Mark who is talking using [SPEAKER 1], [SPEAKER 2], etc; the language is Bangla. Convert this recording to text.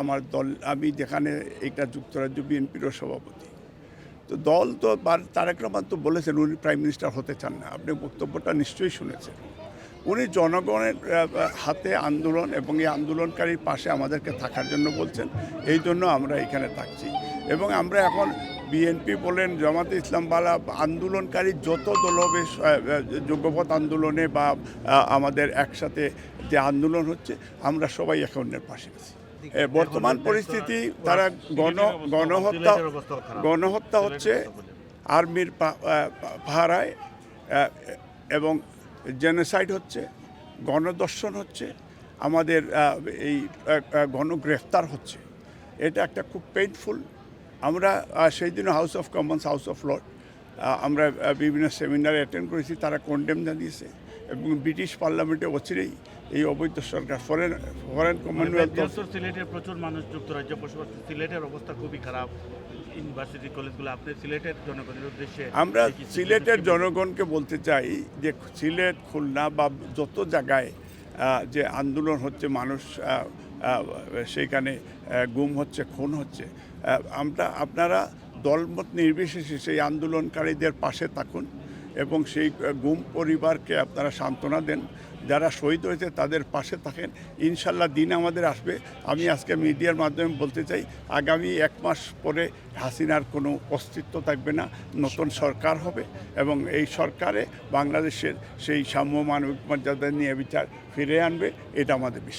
[SPEAKER 1] আমার দল, আমি যেখানে এটা যুক্তরাজ্য বিএনপিরও সভাপতি। তো দল তো তারেক রহমান তো বলেছেন, উনি প্রাইম মিনিস্টার হতে চান না। আপনি বক্তব্যটা নিশ্চয়ই শুনেছেন। উনি জনগণের হাতে আন্দোলন এবং এই আন্দোলনকারীর পাশে আমাদেরকে থাকার জন্য বলছেন, এই জন্য আমরা এখানে থাকছি। এবং আমরা এখন বিএনপি বলেন, জামাতে ইসলাম বালা, আন্দোলনকারী যত দলবে যোগ্যপথ আন্দোলনে বা আমাদের একসাথে যে আন্দোলন হচ্ছে, আমরা সবাই এখন এর পাশে আছি। বর্তমান পরিস্থিতি তারা গণ গণহত্যা। গণহত্যা হচ্ছে আর্মির পাহারায় এবং জেনোসাইড হচ্ছে গণদর্শন হচ্ছে আমাদের এই গণগ্রেফতার হচ্ছে। এটা একটা খুব পেইনফুল আমরা সেই দিনও House of Commons House of Lord আমরা বিভিন্ন সেমিনারে অ্যাটেন্ড করেছি তারা কন্ডেম জানিয়েছে এবং ব্রিটিশ পার্লামেন্টে অচিরেই এই অবৈধ সরকার ফরেন ফরেন কমনওয়েলথ
[SPEAKER 2] সিলেটের প্রচুর মানুষ যুক্তরাজ্যে বসবাস। সিলেটের অবস্থা খুবই খারাপ ইউনিভার্সিটি কলেজগুলো আপনি সিলেটের জনগণের উদ্দেশ্যে
[SPEAKER 1] আমরা সিলেটের জনগণকে বলতে চাই যে সিলেট খুলনা বা যত জায়গায় যে আন্দোলন হচ্ছে মানুষ সেইখানে গুম হচ্ছে খুন হচ্ছে আমরা আপনারা দলমত নির্বিশেষে সেই আন্দোলনকারীদের পাশে থাকুন এবং সেই গুম পরিবারকে আপনারা সান্ত্বনা দেন যারা শহীদ হয়েছে তাদের পাশে থাকেন। ইনশাল্লাহ দিন আমাদের আসবে। আমি আজকে মিডিয়ার মাধ্যমে বলতে চাই, আগামী এক মাস পরে হাসিনার কোনো অস্তিত্ব থাকবে না। নতুন সরকার হবে এবং এই সরকারে বাংলাদেশের সেই সাম্য মানবিক মর্যাদা নিয়ে বিচার ফিরে আনবে, এটা আমাদের বিশ্বাস।